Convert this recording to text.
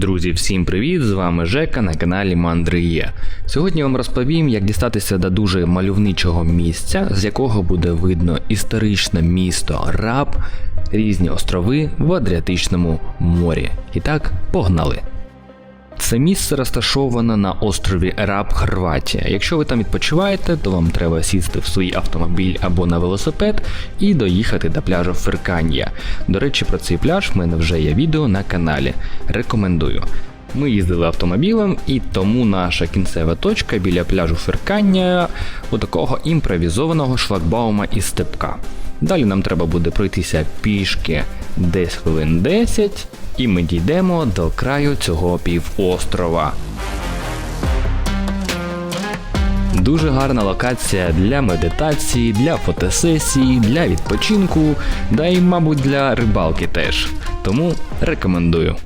Друзі, всім привіт! З вами Жека на каналі Мандриє. Сьогодні я вам розповім, як дістатися до дуже мальовничого місця, з якого буде видно історичне місто Раб, різні острови в Адріатичному морі. І так, погнали! Це місце розташоване на острові Раб, Хорватія. Якщо ви там відпочиваєте, то вам треба сісти в свій автомобіль або на велосипед і доїхати до пляжу Ферканія. До речі, про цей пляж в мене вже є відео на каналі. Рекомендую. Ми їздили автомобілем, і тому наша кінцева точка біля пляжу Феркання у такого імпровізованого шлагбаума із степка. Далі нам треба буде пройтися пішки десь хвилин 10, і ми дійдемо до краю цього півострова. Дуже гарна локація для медитації, для фотосесії, для відпочинку, да й, мабуть, для рибалки теж. Тому рекомендую.